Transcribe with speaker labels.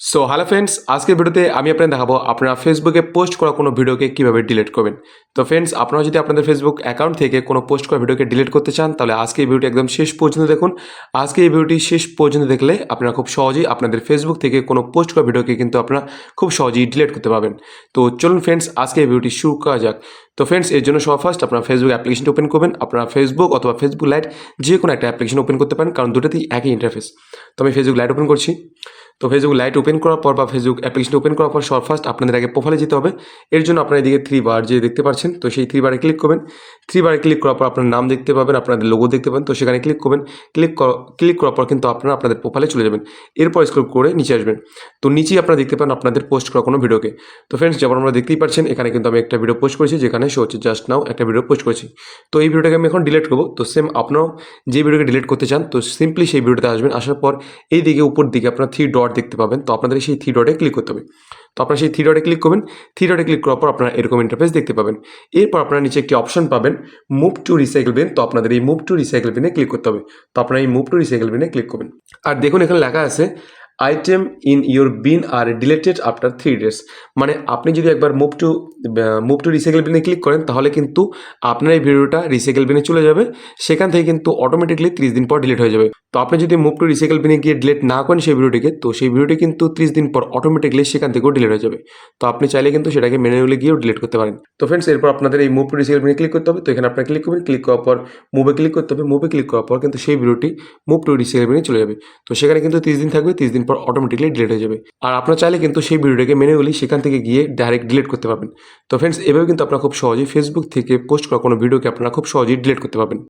Speaker 1: So hello friends আজকের ভিডিওতে আমি আপনাদের দেখাবো আপনারা ফেসবুকে পোস্ট করা কোনো ভিডিওকে কীভাবে ডিলিট করবেন। তো ফ্রেন্ডস আপনারা যদি আপনাদের ফেসবুক অ্যাকাউন্ট থেকে কোনো পোস্ট করা ভিডিওকে ডিলিট করতে চান, তাহলে আজকে এই ভিডিওটি একদম শেষ পর্যন্ত দেখুন। আজকে এই ভিডিওটি শেষ পর্যন্ত দেখলে আপনারা খুব সহজেই আপনাদের ফেসবুক থেকে কোনো পোস্ট করা ভিডিওকে কিন্তু আপনারা খুব সহজেই ডিলিট করতে পারবেন। তো চলুন ফ্রেন্ডস আজকে এই ভিডিওটি শুরু করা যাক। তো ফ্রেন্ডস এর জন্য সবার ফার্স্ট আপনারা ফেসবুক অ্যাপ্লিকেশনটি ওপেন করবেন, আপনারা ফেসবুক অথবা ফেসবুক লাইট যে কোনো একটা অ্যাপ্লিকেশন ওপেন করতে পারেন, কারণ দুটোতেই একই ইন্টারফেস তো আমি ফেসবুক লাইট ওপেন করছি। তো ফেসবুক লাইট ওপেন করার পর বা ফেসবুক অ্যাপ্লিকেশন ওপেন করার পর সব ফার্স্ট আপনাদের আগে প্রোফাইলে যেতে হবে। এর জন্য আপনার এদিকে থ্রি বার যে দেখতে পাচ্ছেন, তো সেই থ্রি বারে ক্লিক করবেন। থ্রি বারে ক্লিক করার পর আপনার নাম দেখতে পাবেন, আপনাদের লোগো দেখতে পাবেন, তো সেখানে ক্লিক করবেন। ক্লিক ক্লিক করার পর কিন্তু আপনারা আপনাদের প্রোফাইলে চলে যাবেন। এরপর স্ক্রল করে নিচে আসবেন। তো নিচেই আপনারা দেখতে পান আপনাদের পোস্ট করা কোনো ভিডিওকে তো ফ্রেন্ডস যেমন আমরা দেখতেই পাচ্ছেন, এখানে কিন্তু আমি একটা ভিডিও পোস্ট করেছি, যেখানে শো হচ্ছে জাস্ট নাও একটা ভিডিও পোস্ট করেছি। তো এই ভিডিওটাকে আমি এখন ডিলিট করব। তো সেম আপনারাও যে ভিডিওকে ডিলিট করতে চান, তো সিম্পলি সেই ভিডিওতে আসবেন। আসার পর এই দিকে উপর দিকে আপনার থ্রি ডট দেখতে পাবেন। তো আপনাদের সেই থ্রি ডটে ক্লিক করতে হবে। তো আপনারা সেই থ্রি ডটে ক্লিক করবেন। থ্রি ডটে ক্লিক করার পর আপনারা এরকম ইন্টারফেস দেখতে পাবেন। এরপর আপনারা নিচে একটি অপশন পাবেন মুভ টু রিসাইকেল বিন তো আপনাদের এই মুভ টু রিসাইকেল বিনে ক্লিক করতে হবে। তো আপনারা এই মুভ টু রিসাইকেল বিনে ক্লিক করবেন। আর দেখুন এখানে লেখা আছে item in your bin are deleted after three days মানে আপনি যদি একবার move to move to recycle বিনে ক্লিক করেন, তাহলে কিন্তু আপনার এই ভিডিওটা রিসাইকেল বিনে চলে যাবে। সেখান থেকে কিন্তু অটোমেটিকলি ত্রিশ দিন পর ডিলিট হয়ে যাবে। তো আপনি যদি মুভ টু রিসাইকেল বিনে গিয়ে ডিলিট না করেন সেই ভিডিওটিকে, তো সেই ভিডিওটি কিন্তু ত্রিশ দিন পর অটোমেটিকলি সেখান থেকেও ডিলিট হয়ে যাবে। তো আপনি চাইলে কিন্তু সেটাকে ম্যানুয়ালি গিয়েও ডিলিট করতে পারেন। তো ফ্রেন্ডস এরপর আপনাদের এই মুভ টু রিসাইকেল বিনে ক্লিক করতে হবে। তো এখানে আপনার ক্লিক করবেন ক্লিক করার পর মুভে ক্লিক করতে হবে। মুভে ক্লিক করার পর কিন্তু সেই ভিডিওটি মুভ টু রিসাইকেল বিনে চলে যাবে। তো সেখানে কিন্তু ত্রিশ দিন থাকবে। ত্রিশ দিন পর অটোমেটিকলি ডিলিট হয়ে যাবে। আর আপনার চাইলে কিন্তু সেই ভিডিওটাকে মেনে ম্যানুয়ালি সেখান থেকে গিয়ে ডাইরেক্ট ডিলিট করতে পারবেন। তো ফ্রেন্ডস এভাবে কিন্তু আপনারা খুব সহজেই ফেসবুক থেকে পোস্ট করা কোনো ভিডিওকে আপনারা খুব সহজেই ডিলিট করতে পারবেন।